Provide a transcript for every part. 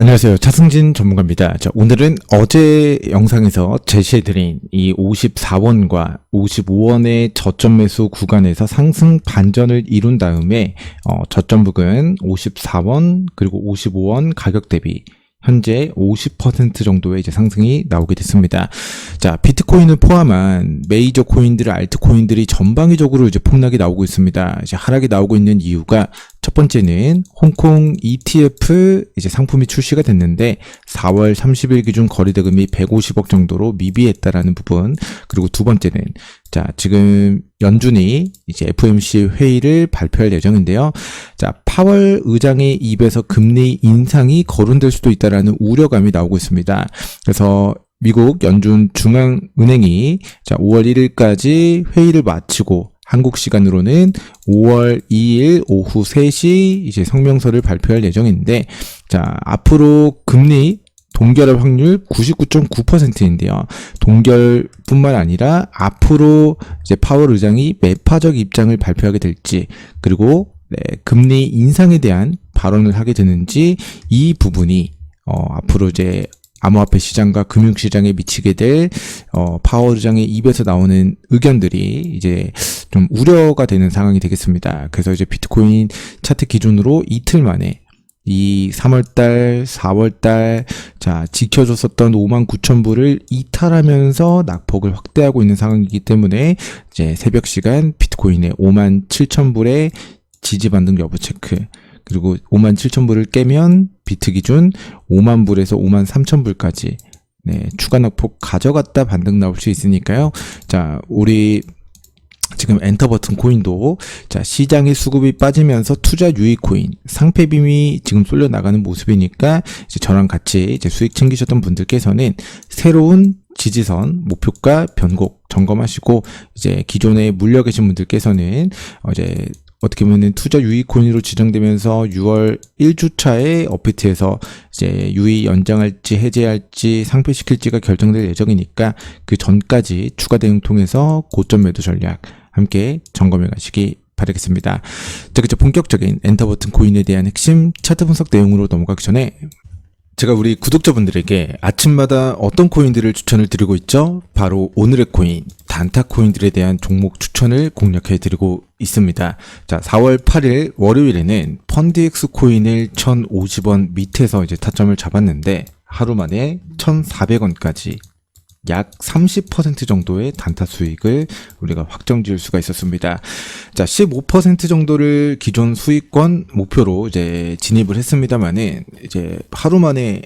안녕하세요. 차승진 전문가입니다. 자, 오늘은 어제 영상에서 제시해드린 이 54원과 55원의 저점 매수 구간에서 상승 반전을 이룬 다음에 어, 저점 부근 54원 그리고 55원 가격 대비 현재 50% 정도의 이제 상승이 나오게 됐습니다. 자, 비트코인을 포함한 메이저 코인들, 알트코인들이 전방위적으로 이제 폭락이 나오고 있습니다. 이제 하락이 나오고 있는 이유가 첫 번째는 홍콩 ETF 이제 상품이 출시가 됐는데 4월 30일 기준 거래대금이 150억 정도로 미비했다라는 부분. 그리고 두 번째는 자, 지금 연준이 이제 FOMC 회의를 발표할 예정인데요. 자, 파월 의장의 입에서 금리 인상이 거론될 수도 있다라는 우려감이 나오고 있습니다. 그래서 미국 연준 중앙은행이 자, 5월 1일까지 회의를 마치고 한국 시간으로는 5월 2일 오후 3시 이제 성명서를 발표할 예정인데 자, 앞으로 금리 동결할 확률 99.9%인데요. 동결뿐만 아니라 앞으로 이제 파월 의장이 매파적 입장을 발표하게 될지 그리고 네, 금리 인상에 대한 발언을 하게 되는지 이 부분이 어, 앞으로 이제 암호화폐 시장과 금융 시장에 미치게 될 어, 파월 의장의 입에서 나오는 의견들이 이제 좀 우려가 되는 상황이 되겠습니다. 그래서 이제 비트코인 차트 기준으로 이틀 만에 이 3월달, 4월달, 자, 지켜줬었던 5만 9천 불을 이탈하면서 낙폭을 확대하고 있는 상황이기 때문에 이제 새벽 시간 비트코인의 5만 7천 불의 지지 반등 여부 체크. 그리고 5만 7천 불을 깨면 비트 기준 5만 불에서 5만 3천 불까지 네, 추가 낙폭 가져갔다 반등 나올 수 있으니까요. 자, 우리 지금 엔터 버튼 코인도 자 시장의 수급이 빠지면서 투자 유익 코인 상패 빔이 지금 쏠려 나가는 모습이니까 이제 저랑 같이 이제 수익 챙기셨던 분들께서는 새로운 지지선 목표가 변곡 점검하시고 이제 기존에 물려 계신 분들께서는 어제 어떻게 보면 투자 유익 코인으로 지정되면서 6월 1주차에 업비트에서 이제 유의 연장할지 해제할지 상폐시킬지가 결정될 예정이니까 그 전까지 추가 대응 통해서 고점 매도 전략 함께 점검해 가시기 바라겠습니다. 자, 그죠 본격적인 엔터 버튼 코인에 대한 핵심 차트 분석 내용으로 넘어가기 전에 제가 우리 구독자분들에게 아침마다 어떤 코인들을 추천을 드리고 있죠? 바로 오늘의 코인, 단타 코인들에 대한 종목 추천을 공략해 드리고 있습니다. 자, 4월 8일 월요일에는 펀드엑스 코인을 1,050원 밑에서 이제 타점을 잡았는데 하루 만에 1,400원까지 약 30% 정도의 단타 수익을 우리가 확정 지을 수가 있었습니다. 자, 15% 정도를 기존 수익권 목표로 이제 진입을 했습니다만은 이제 하루 만에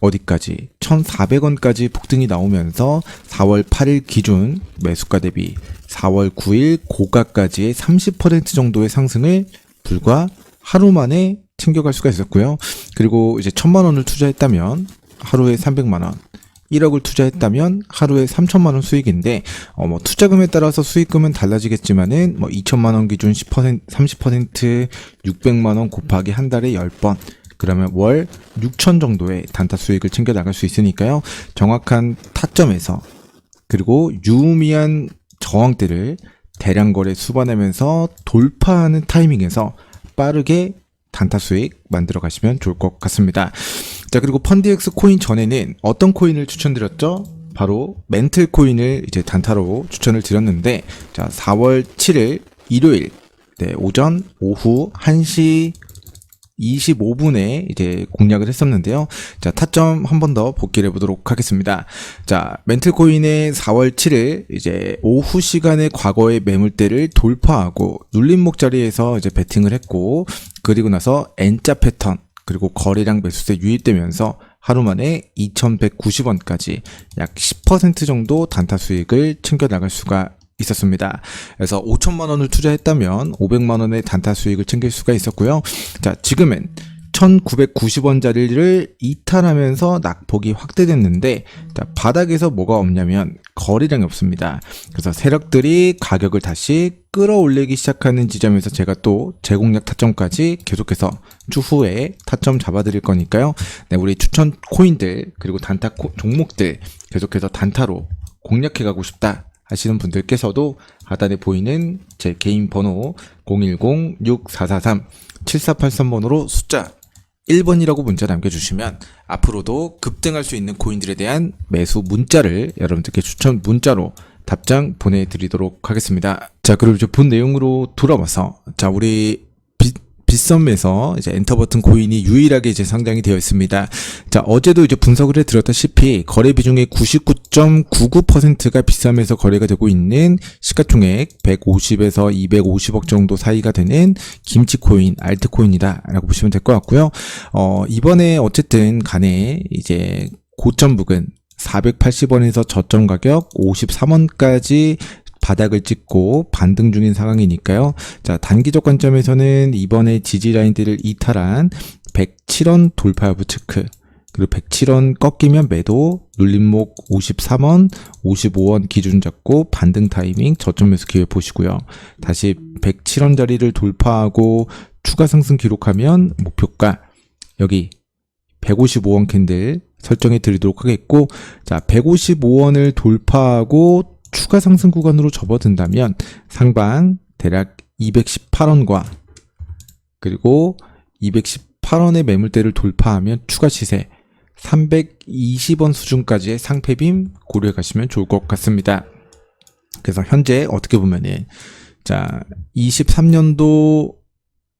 어디까지 1,400원까지 폭등이 나오면서 4월 8일 기준 매수가 대비 4월 9일 고가까지의 30% 정도의 상승을 불과 하루 만에 챙겨갈 수가 있었고요. 그리고 이제 1,000만 원을 투자했다면 하루에 300만 원, 1억을 투자했다면 하루에 3천만 원 수익인데 어 뭐 투자금에 따라서 수익금은 달라지겠지만은 뭐 2천만 원 기준 10% 30% 600만 원 곱하기 한 달에 10번 그러면 월 6천 정도의 단타 수익을 챙겨 나갈 수 있으니까요. 정확한 타점에서 그리고 유의미한 저항대를 대량 거래 수반하면서 돌파하는 타이밍에서 빠르게 단타 수익 만들어 가시면 좋을 것 같습니다. 자, 그리고 펀디엑스 코인 전에는 어떤 코인을 추천드렸죠? 바로 멘틀 코인을 이제 단타로 추천을 드렸는데, 자, 4월 7일 일요일, 네, 오전, 오후 1시 25분에 이제 공략을 했었는데요. 자, 타점 한 번 더 복귀를 해보도록 하겠습니다. 자, 멘틀코인의 4월 7일 이제 오후 시간에 과거의 매물대를 돌파하고 눌림목 자리에서 이제 베팅을 했고, 그리고 나서 N자 패턴, 그리고 거래량 매수세 유입되면서 하루 만에 2,190원까지 약 10% 정도 단타 수익을 챙겨 나갈 수가 있었습니다. 그래서 5천만 원을 투자했다면 500만 원의 단타 수익을 챙길 수가 있었고요. 자, 지금은 1990원짜리를 이탈하면서 낙폭이 확대됐는데 자, 바닥에서 뭐가 없냐면 거래량이 없습니다. 그래서 세력들이 가격을 다시 끌어올리기 시작하는 지점에서 제가 또 재공략 타점까지 계속해서 추후에 타점 잡아드릴 거니까요. 네, 우리 추천 코인들 그리고 단타 코, 종목들 계속해서 단타로 공략해가고 싶다. 하시는 분들께서도 하단에 보이는 제 개인 번호 010-6443-7483번으로 숫자 1번이라고 문자 남겨주시면 앞으로도 급등할 수 있는 코인들에 대한 매수 문자를 여러분들께 추천 문자로 답장 보내드리도록 하겠습니다. 자, 그리고 이제 본 내용으로 돌아와서 자, 우리 비, 빗썸에서 이제 엔터 버튼 코인이 유일하게 이제 상장이 되어 있습니다. 자, 어제도 이제 분석을 해 드렸다시피 거래 비중의 99.99%가 빗썸에서 거래가 되고 있는 시가총액 150에서 250억 정도 사이가 되는 김치 코인, 알트 코인이다라고 보시면 될 것 같고요. 어, 이번에 어쨌든 간에 이제 고점 부근 480원에서 저점 가격 53원까지 바닥을 찍고 반등 중인 상황이니까요. 자, 단기적 관점에서는 이번에 지지 라인들을 이탈한 107원 돌파 여부 체크. 그리고 107원 꺾이면 매도, 눌림목 53원, 55원 기준 잡고 반등 타이밍 저점 매수 기회 보시고요. 다시 107원 자리를 돌파하고 추가 상승 기록하면 목표가 여기 155원 캔들 설정해 드리도록 하겠고 자 155원을 돌파하고 추가 상승 구간으로 접어든다면 상방 대략 218원과 그리고 218원의 매물대를 돌파하면 추가 시세 320원 수준까지의 상패빔 고려해 가시면 좋을 것 같습니다. 그래서 현재 어떻게 보면은 자 23년도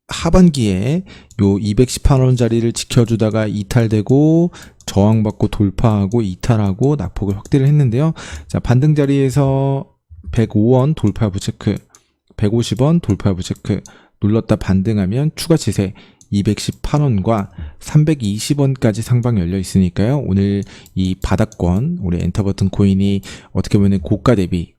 하반기에 요 218원짜리를 지켜주다가 이탈되고 저항받고 돌파하고 이탈하고 낙폭을 확대를 했는데요. 자, 반등 자리에서 105원 돌파 여부 체크, 150원 돌파 여부 체크, 눌렀다 반등하면 추가 시세 218원과 320원까지 상방 열려 있으니까요. 오늘 이 바닥권, 우리 엔터 버튼 코인이 어떻게 보면 고가 대비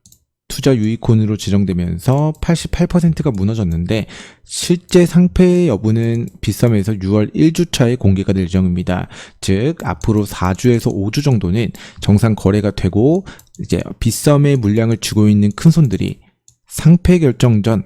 투자 유의콘으로 지정되면서 88%가 무너졌는데 실제 상패 여부는 빗썸에서 6월 1주차에 공개가 될 예정입니다. 즉 앞으로 4주에서 5주 정도는 정상 거래가 되고 이제 빗썸의 물량을 쥐고 있는 큰 손들이 상패 결정 전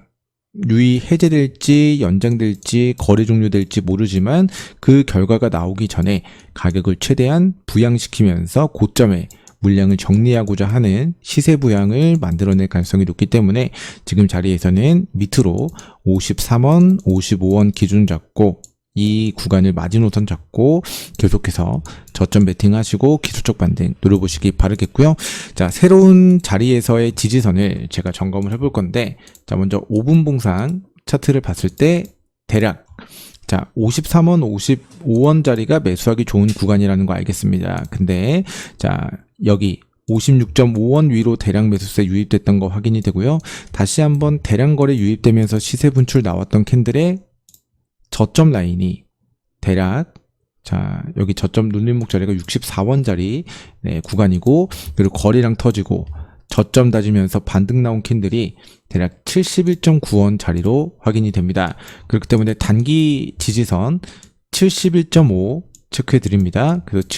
유의 해제될지 연장될지 거래 종료될지 모르지만 그 결과가 나오기 전에 가격을 최대한 부양시키면서 고점에 물량을 정리하고자 하는 시세 부양을 만들어낼 가능성이 높기 때문에 지금 자리에서는 밑으로 53원, 55원 기준 잡고 이 구간을 마지노선 잡고 계속해서 저점 베팅하시고 기술적 반등 노려보시기 바라겠고요. 자 새로운 자리에서의 지지선을 제가 점검을 해볼 건데 자 먼저 5분 봉상 차트를 봤을 때 대략 자, 53원, 55원짜리가 매수하기 좋은 구간이라는 거 알겠습니다. 근데, 자, 여기 56.5원 위로 대량 매수세 유입됐던 거 확인이 되고요. 다시 한번 대량 거래 유입되면서 시세 분출 나왔던 캔들의 저점 라인이 대략 자, 여기 저점 눌림목 자리가 64원짜리 네, 구간이고 그리고 거래량 터지고 저점 다지면서 반등 나온 캔들이 대략 71.9원 자리로 확인이 됩니다. 그렇기 때문에 단기 지지선 71.5 체크해 드립니다. 그래서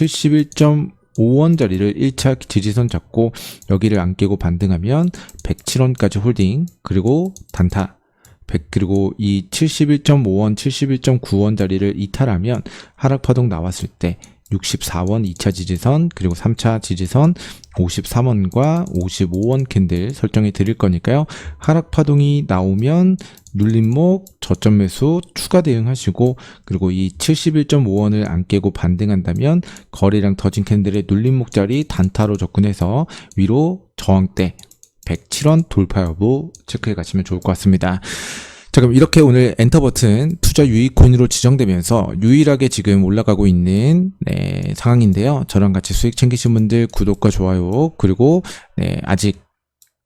71.5원 자리를 1차 지지선 잡고 여기를 안 깨고 반등하면 107원까지 홀딩 그리고 단타. 100 그리고 이 71.5원, 71.9원 자리를 이탈하면 하락 파동 나왔을 때 64원 2차 지지선 그리고 3차 지지선 53원과 55원 캔들 설정해 드릴 거니까요. 하락 파동이 나오면 눌림목 저점 매수 추가 대응하시고 그리고 이 71.5원을 안 깨고 반등한다면 거래량 터진 캔들의 눌림목 자리 단타로 접근해서 위로 저항대 107원 돌파 여부 체크해 가시면 좋을 것 같습니다. 자, 그럼 이렇게 오늘 엔터 버튼 투자 유익 코인으로 지정되면서 유일하게 지금 올라가고 있는 네, 상황인데요. 저랑 같이 수익 챙기신 분들 구독과 좋아요 그리고 네, 아직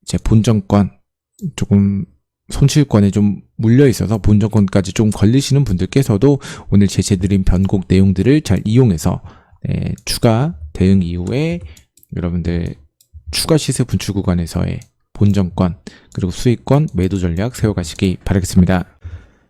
제 본정권 조금 손실권에 좀 물려 있어서 본정권까지 좀 걸리시는 분들께서도 오늘 제시해드린 변곡 내용들을 잘 이용해서 네, 추가 대응 이후에 여러분들 추가 시세 분출 구간에서의 본정권 그리고 수익권 매도 전략 세워가시기 바라겠습니다.